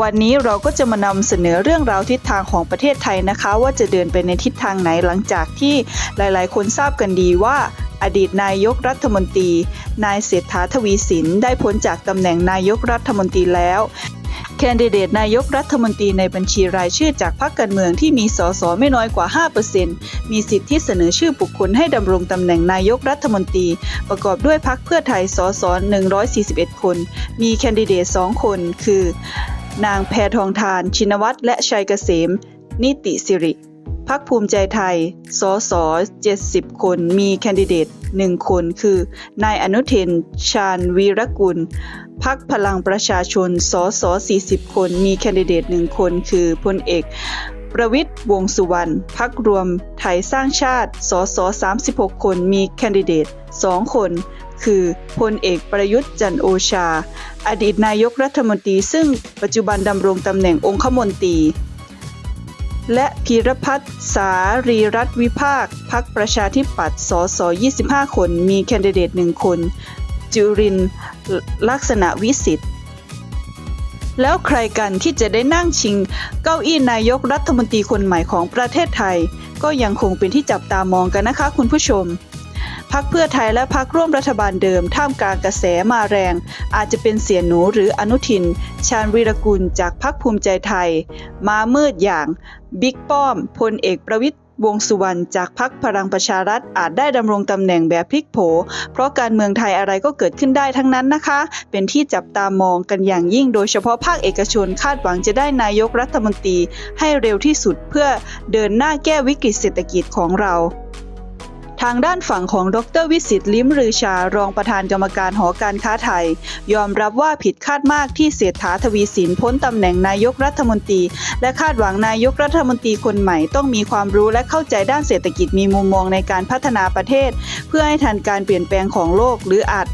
วันนี้เราก็จะมานำเสนอเรื่องราวทิศทางของประเทศไทยนะคะ ว่าจะเดินไปในทิศทางไหนหลังจากที่หลายๆ คนทราบกันดีว่า อดีตนายกรัฐมนตรี นายเศรษฐาทวีสินได้พ้นจากตำแหน่งนายกรัฐมนตรีแล้วแคนดิเดตนายกรัฐมนตรีในบัญชีรายชื่อจากพรรคการเมืองที่มีสสไม่น้อยกว่า 5%มีสิทธิ์ที่เสนอชื่อบุคคลให้ดำรงตำแหน่งนายกรัฐมนตรี ประกอบด้วยพรรคเพื่อไทยสส141 คน มีแคนดิเดต 2 คน คือ นางแพทองทาน ชินวัตรและชัยเกษม นิติสิริ พักภูมิใจไทย สส70 คน มีแคนดิเดต 1 คนคือ นายอนุทินชาญวีรกุล พักพลังประชาชน สส40 คน มีแคนดิเดต 1 คนคือพลเอก ประวิทย์วงสุวรรณพักรวมไทยสร้างชาติ สส 36 คนมีแคนดิเดต 2 คน คือพลเอกประยุทธ์จันโอชา อดีตนายกรัฐมนตรี ซึ่งปัจจุบันดำรงตำแหน่งองคมนตรี และพีรพัฒน์สารีรัตนวิภาค พักประชาธิปัตย์ สส 25 คน มีแคนดิเดต 1 คน จุรินลักษณะวิสิทธิ์ แล้วใครกันที่จะได้นั่งชิง เก้าอี้นายกรัฐมนตรีคนใหม่ของประเทศไทย ก็ยังคงเป็นที่จับตามองกันนะคะคุณผู้ชมพักเพื่อไทยและพักร่วมรัฐบาลเดิม ท่ามกลางกระแสมาแรง อาจจะเป็นเสียหนูหรืออนุทิน ชาญวีรกุลจากพักภูมิใจไทย มามืดอย่างบิ๊กป้อมพลเอกประวิตย วงสุวรรณจากพักพลังประชารัฐอาจได้ดำรงตำแหน่งแบบพลิกโผ เพราะการเมืองไทยอะไรก็เกิดขึ้นได้ทั้งนั้นนะคะ เป็นที่จับตามองกันอย่างยิ่งโดยเฉพาะภาคเอกชนคาดหวังจะได้นายกรัฐมนตรีให้เร็วที่สุดเพื่อเดินหน้าแก้วิกฤตเศรษฐกิจของเรา ทางด้านฝั่งของดรวิสิตลิมลือชารองประธานกรรมการหอการค้าไทย ยอมรับว่าผิดคาดมากที่เศรษฐาทวีสินพ้นตำแหน่งนายกรัฐมนตรี และคาดหวังนายกรัฐมนตรีคนใหม่ต้องมีความรู้และเข้าใจด้านเศรษฐกิจมีมุมมองในการพัฒนาประเทศ เพื่อให้ทันการเปลี่ยนแปลงของโลกหรืออาจ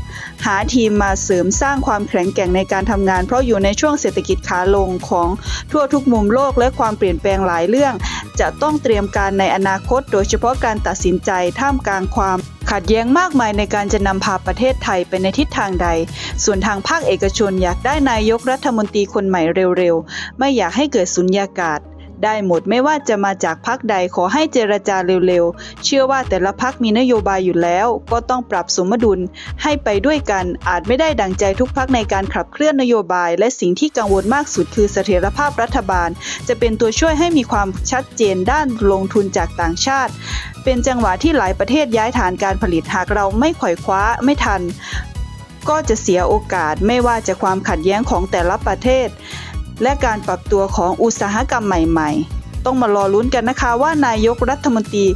หาทีมมาเสริมสร้างความแข็งแกร่งในการทำงาน เพราะอยู่ในช่วงเศรษฐกิจขาลงของทั่วทุกมุมโลกและความเปลี่ยนแปลงหลายเรื่อง จะต้องเตรียมการในอนาคต โดยเฉพาะการตัดสินใจท่ามกลางความ ขัดแย้งมากมายในการจะนำพาประเทศไทยไปในทิศทางใด ส่วนทางภาคเอกชนอยากได้นายกรัฐมนตรีคนใหม่เร็วๆ ไม่อยากให้เกิดสุญญากาศ ได้หมดไม่ว่าจะมาจากพักใดขอให้เจรจาเร็วๆ เชื่อว่าแต่ละพักมีนโยบายอยู่แล้ว ก็ต้องปรับสมดุลให้ไปด้วยกัน อาจไม่ได้ดังใจทุกพักในการขับเคลื่อนนโยบาย และสิ่งที่กังวลมากสุดคือเสถียรภาพรัฐบาล จะเป็นตัวช่วยให้มีความชัดเจนด้านลงทุนจากต่างชาติ เป็นจังหวะที่หลายประเทศย้ายฐานการผลิตหากเราไม่ไขว่คว้าไม่ทัน ก็จะเสียโอกาสไม่ว่าจะความขัดแย้งของแต่ละประเทศ และการปรับตัวของอุตสาหกรรมใหม่ ๆ ต้องมารอลุ้นกันนะคะว่านายกรัฐมนตรี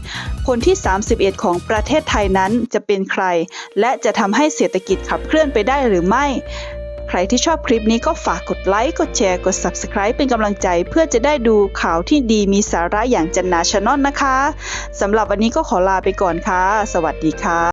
คนที่ 31 ของประเทศไทยนั้นจะเป็นใคร และจะทำให้เศรษฐกิจขับเคลื่อนไปได้หรือไม่ ใครที่ชอบคลิปนี้ก็ฝากกดไลค์กดแชร์กด Subscribe เป็นกำลังใจ เพื่อจะได้ดูข่าวที่ดีมีสาระอย่างจันนาชนอนนะคะสำหรับวันนี้ก็ขอลาไปก่อนค่ะ สวัสดีค่ะ